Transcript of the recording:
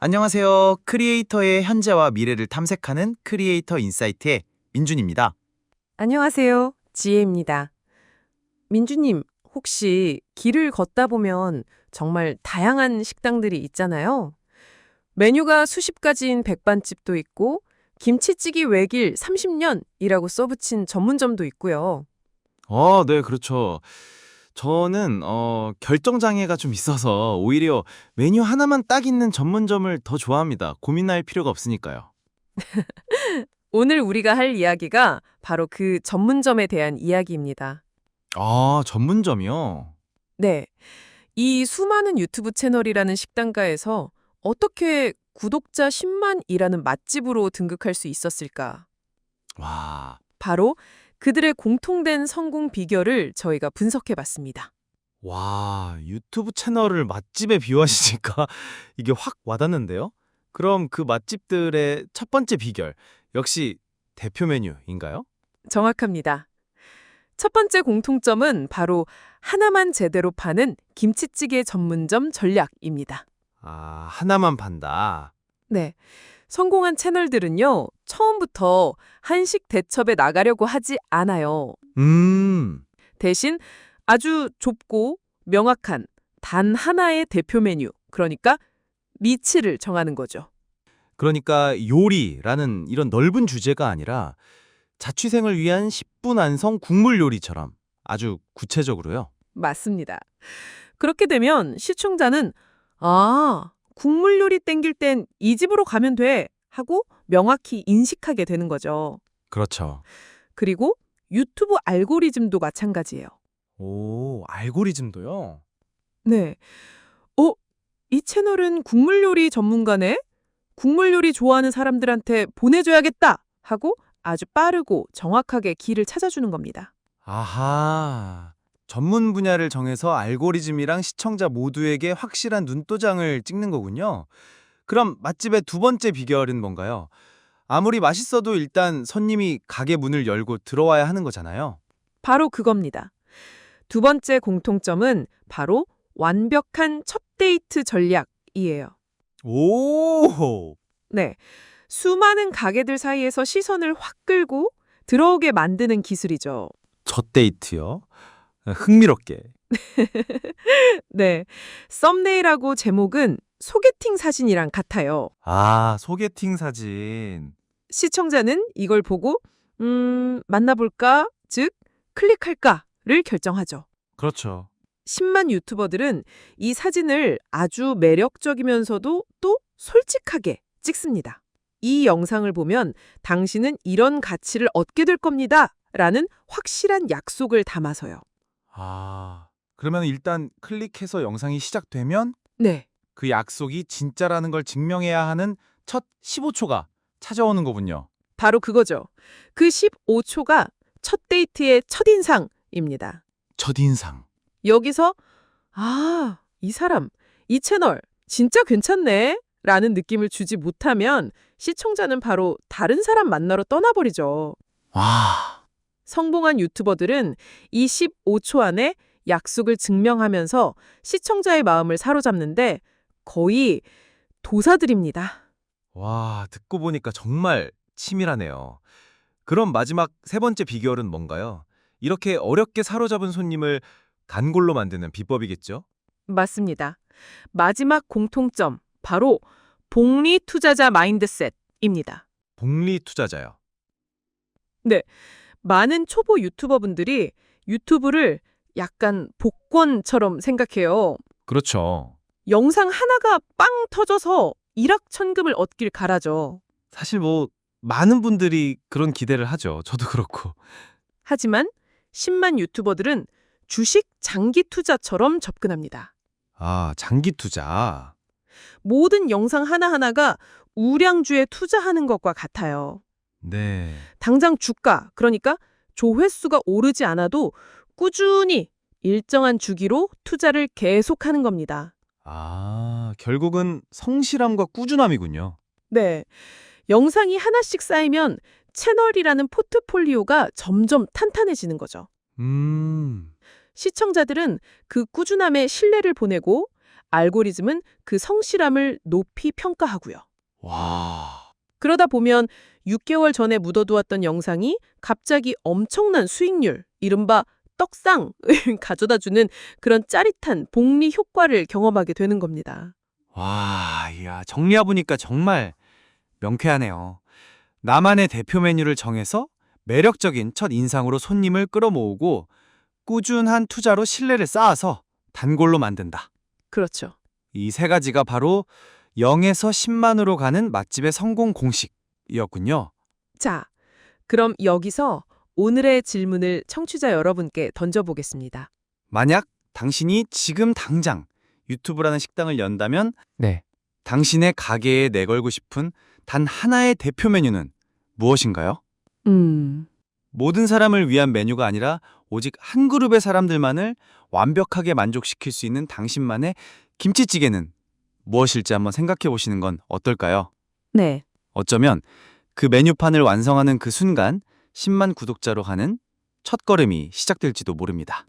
안녕하세요. 크리에이터의 현재와 미래를 탐색하는 크리에이터 인사이트의 민준입니다. 안녕하세요. 지혜입니다. 민주님, 혹시 길을 걷다 보면 정말 다양한 식당들이 있잖아요. 메뉴가 수십 가지인 백반집도 있고 김치찌개 외길 30년이라고 써붙인 전문점도 있고요. 어, 네, 그렇죠. 저는 어, 결정 장애가 좀 있어서 오히려 메뉴 하나만 딱 있는 전문점을 더 좋아합니다. 고민할 필요가 없으니까요. 오늘 우리가 할 이야기가 바로 그 전문점에 대한 이야기입니다. 아, 전문점이요? 네. 이 수많은 유튜브 채널이라는 식당가에서 어떻게 구독자 10만이라는 맛집으로 등극할 수 있었을까? 와, 바로 그들의 공통된 성공 비결을 저희가 분석해 봤습니다. 와, 유튜브 채널을 맛집에 비유하시니까 이게 확 와닿는데요? 그럼 그 맛집들의 첫 번째 비결, 역시 대표 메뉴인가요? 정확합니다. 첫 번째 공통점은 바로 하나만 제대로 파는 김치찌개 전문점 전략입니다. 아, 하나만 판다. 네. 성공한 채널들은요, 처음부터 한식 대첩에 나가려고 하지 않아요. 음, 대신 아주 좁고 명확한 단 하나의 대표 메뉴, 그러니까 미치를 정하는 거죠. 그러니까 요리라는 이런 넓은 주제가 아니라 자취생을 위한 10분 안성 국물 요리처럼 아주 구체적으로요. 맞습니다. 그렇게 되면 시청자는 아, 국물 요리 땡길 땐 이 집으로 가면 돼 하고 명확히 인식하게 되는 거죠. 그렇죠. 그리고 유튜브 알고리즘도 마찬가지예요. 오, 알고리즘도요? 네. 어, 이 채널은 국물 요리 전문가네? 국물 요리 좋아하는 사람들한테 보내줘야겠다 하고 아주 빠르고 정확하게 길을 찾아주는 겁니다. 아하. 전문 분야를 정해서 알고리즘이랑 시청자 모두에게 확실한 눈도장을 찍는 거군요. 그럼 맛집의 두 번째 비결은 뭔가요? 아무리 맛있어도 일단 손님이 가게 문을 열고 들어와야 하는 거잖아요. 바로 그겁니다. 두 번째 공통점은 바로 완벽한 첫 데이트 전략이에요. 오! 네. 수많은 가게들 사이에서 시선을 확 끌고 들어오게 만드는 기술이죠. 첫 데이트요? 흥미롭게. 네. 썸네일하고 제목은 소개팅 사진이랑 같아요. 아, 소개팅 사진. 시청자는 이걸 보고 음, 만나볼까? 즉, 클릭할까를 결정하죠. 그렇죠. 10만 유튜버들은 이 사진을 아주 매력적이면서도 또 솔직하게 찍습니다. 이 영상을 보면 당신은 이런 가치를 얻게 될 겁니다. 라는 확실한 약속을 담아서요. 아, 그러면 일단 클릭해서 영상이 시작되면 네. 그 약속이 진짜라는 걸 증명해야 하는 첫 15초가 찾아오는 거군요. 바로 그거죠. 그 15초가 첫 데이트의 첫인상입니다. 첫인상. 여기서 아, 이 사람, 이 채널 진짜 괜찮네 라는 느낌을 주지 못하면 시청자는 바로 다른 사람 만나러 떠나버리죠. 와, 성공한 유튜버들은 이 15초 안에 약속을 증명하면서 시청자의 마음을 사로잡는데 거의 도사들입니다. 와, 듣고 보니까 정말 치밀하네요. 그럼 마지막 세 번째 비결은 뭔가요? 이렇게 어렵게 사로잡은 손님을 단골로 만드는 비법이겠죠? 맞습니다. 마지막 공통점, 바로 복리 투자자 마인드셋입니다. 복리 투자자요. 많은 초보 유튜버분들이 유튜브를 약간 복권처럼 생각해요. 그렇죠. 영상 하나가 빵 터져서 일확천금을 얻길 바라죠. 사실 뭐 많은 분들이 그런 기대를 하죠. 저도 그렇고. 하지만 10만 유튜버들은 주식 장기 투자처럼 접근합니다. 아, 장기 투자. 모든 영상 하나하나가 우량주에 투자하는 것과 같아요. 네. 당장 주가, 그러니까 조회수가 오르지 않아도 꾸준히 일정한 주기로 투자를 계속하는 겁니다. 아, 결국은 성실함과 꾸준함이군요. 네. 영상이 하나씩 쌓이면 채널이라는 포트폴리오가 점점 탄탄해지는 거죠. 음. 시청자들은 그 꾸준함에 신뢰를 보내고 알고리즘은 그 성실함을 높이 평가하고요. 와. 그러다 보면 6개월 전에 묻어두었던 영상이 갑자기 엄청난 수익률, 이른바 떡상을 가져다주는 그런 짜릿한 복리 효과를 경험하게 되는 겁니다. 와, 이야, 정리해보니까 정말 명쾌하네요. 나만의 대표 메뉴를 정해서 매력적인 첫 인상으로 손님을 끌어모으고 꾸준한 투자로 신뢰를 쌓아서 단골로 만든다. 그렇죠. 이 세 가지가 바로 0에서 10만으로 가는 맛집의 성공 공식이었군요. 자, 그럼 여기서 오늘의 질문을 청취자 여러분께 던져보겠습니다. 만약 당신이 지금 당장 유튜브라는 식당을 연다면 네. 당신의 가게에 내걸고 싶은 단 하나의 대표 메뉴는 무엇인가요? 음, 모든 사람을 위한 메뉴가 아니라 오직 한 그룹의 사람들만을 완벽하게 만족시킬 수 있는 당신만의 김치찌개는 무엇일지 한번 생각해 보시는 건 어떨까요? 네. 어쩌면 그 메뉴판을 완성하는 그 순간 10만 구독자로 가는 첫 걸음이 시작될지도 모릅니다.